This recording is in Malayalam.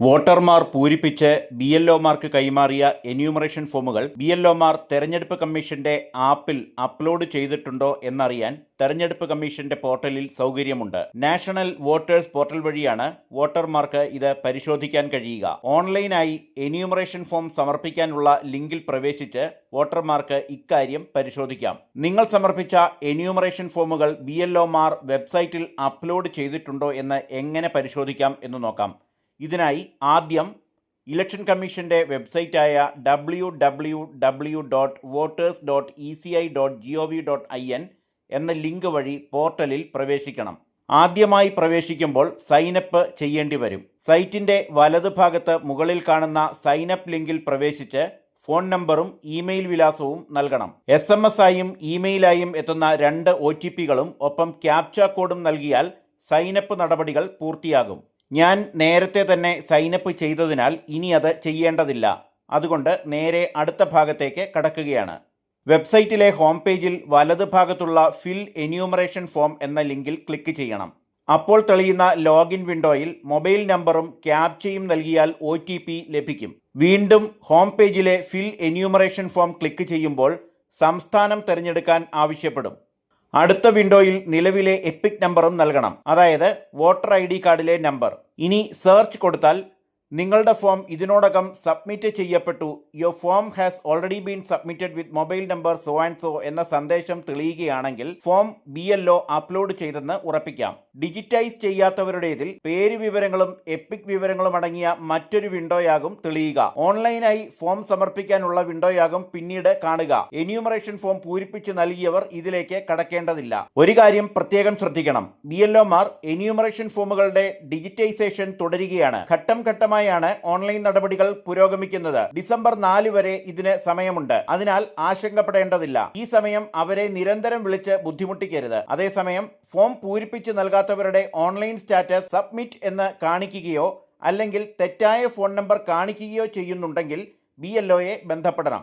വോട്ടർമാർ പൂരിപ്പിച്ച് ബി എൽ ഒമാർക്ക് കൈമാറിയ എന്യൂമറേഷൻ ഫോമുകൾ ബി എൽ ഒമാർ തെരഞ്ഞെടുപ്പ് കമ്മീഷന്റെ ആപ്പിൽ അപ്ലോഡ് ചെയ്തിട്ടുണ്ടോ എന്നറിയാൻ തെരഞ്ഞെടുപ്പ് കമ്മീഷന്റെ പോർട്ടലിൽ സൗകര്യമുണ്ട്. നാഷണൽ വോട്ടേഴ്സ് പോർട്ടൽ വഴിയാണ് വോട്ടർമാർക്ക് ഇത് പരിശോധിക്കാൻ കഴിയുക. ഓൺലൈനായി എന്യൂമറേഷൻ ഫോം സമർപ്പിക്കാനുള്ള ലിങ്കിൽ പ്രവേശിച്ച് വോട്ടർമാർക്ക് ഇക്കാര്യം പരിശോധിക്കാം. നിങ്ങൾ സമർപ്പിച്ച എന്യൂമറേഷൻ ഫോമുകൾ ബി എൽ ഒമാർ വെബ്സൈറ്റിൽ അപ്ലോഡ് ചെയ്തിട്ടുണ്ടോ എന്ന് എങ്ങനെ പരിശോധിക്കാം എന്ന് നോക്കാം. ഇതിനായി ആദ്യം ഇലക്ഷൻ കമ്മീഷന്റെ വെബ്സൈറ്റായ W W W dot voters dot E C I dot G O V dot I N എന്ന ലിങ്ക് വഴി പോർട്ടലിൽ പ്രവേശിക്കണം. ആദ്യമായി പ്രവേശിക്കുമ്പോൾ സൈനപ്പ് ചെയ്യേണ്ടി വരും. സൈറ്റിന്റെ വലതുഭാഗത്ത് മുകളിൽ കാണുന്ന സൈനപ്പ് ലിങ്കിൽ പ്രവേശിച്ച് ഫോൺ നമ്പറും ഇമെയിൽ വിലാസവും നൽകണം. എസ് എം എസ് ആയും ഇമെയിലായും എത്തുന്ന രണ്ട് ഒ ടി പികളും ഒപ്പം ക്യാപ്ച കോഡും നൽകിയാൽ സൈനപ്പ് നടപടികൾ പൂർത്തിയാകും. ഞാൻ നേരത്തെ തന്നെ സൈനപ്പ് ചെയ്തതിനാൽ ഇനി അത് ചെയ്യേണ്ടതില്ല. അതുകൊണ്ട് നേരെ അടുത്ത ഭാഗത്തേക്ക് കടക്കുകയാണ്. വെബ്സൈറ്റിലെ ഹോം പേജിൽ വലത് ഭാഗത്തുള്ള ഫിൽ എന്യൂമറേഷൻ ഫോം എന്ന ലിങ്കിൽ ക്ലിക്ക് ചെയ്യണം. അപ്പോൾ തെളിയുന്ന ലോഗിൻ വിൻഡോയിൽ മൊബൈൽ നമ്പറും ക്യാപ്ചയും നൽകിയാൽ ഒ ലഭിക്കും. വീണ്ടും ഹോം പേജിലെ ഫിൽ എന്യൂമറേഷൻ ഫോം ക്ലിക്ക് ചെയ്യുമ്പോൾ സംസ്ഥാനം തിരഞ്ഞെടുക്കാൻ ആവശ്യപ്പെടും. അടുത്ത വിൻഡോയിൽ നിലവിലെ എപ്പിക് നമ്പറും നൽകണം. അതായത് വോട്ടർ ഐ കാർഡിലെ നമ്പർ ഇനി സെർച്ച് കൊടുത്താൽ നിങ്ങളുടെ ഫോം ഇതിനോടകം സബ്മിറ്റ് ചെയ്യപ്പെട്ടു. Your form has already been submitted with mobile number so and so എന്ന സന്ദേശം തെളിയുകയാണെങ്കിൽ form B L O upload ചെയ്തെന്ന് ഉറപ്പിക്കാം. ഡിജിറ്റൈസ് ചെയ്യാത്തവരുടേതിൽ പേര് വിവരങ്ങളും എപ്പിക് വിവരങ്ങളും അടങ്ങിയ മറ്റൊരു വിൻഡോയാകും തെളിയുക. ഓൺലൈനായി ഫോം സമർപ്പിക്കാനുള്ള വിൻഡോയാകും പിന്നീട് കാണുക. എന്യൂമറേഷൻ ഫോം പൂരിപ്പിച്ച് നൽകിയവർ ഇതിലേക്ക് കടക്കേണ്ടതില്ല. ഒരു കാര്യം പ്രത്യേകം ശ്രദ്ധിക്കണം. ബി എൽ ഒമാർ എന്യൂമറേഷൻ ഫോമുകളുടെ ഡിജിറ്റൈസേഷൻ തുടരുകയാണ്. ഘട്ടം ഘട്ടമായാണ് ഓൺലൈൻ നടപടികൾ പുരോഗമിക്കുന്നത്. ഡിസംബർ നാല് വരെ ഇതിന് സമയമുണ്ട്. അതിനാൽ ആശങ്കപ്പെടേണ്ടതില്ല. ഈ സമയം അവരെ നിരന്തരം വിളിച്ച് ബുദ്ധിമുട്ടിക്കരുത്. അതേസമയം ഫോം പൂരിപ്പിച്ച് നൽകാത്തവരുടെ ഓൺലൈൻ സ്റ്റാറ്റസ് സബ്മിറ്റ് എന്ന് കാണിക്കുകയോ അല്ലെങ്കിൽ തെറ്റായ ഫോൺ നമ്പർ കാണിക്കുകയോ ചെയ്യുന്നുണ്ടെങ്കിൽ ബി എൽ ബന്ധപ്പെടണം.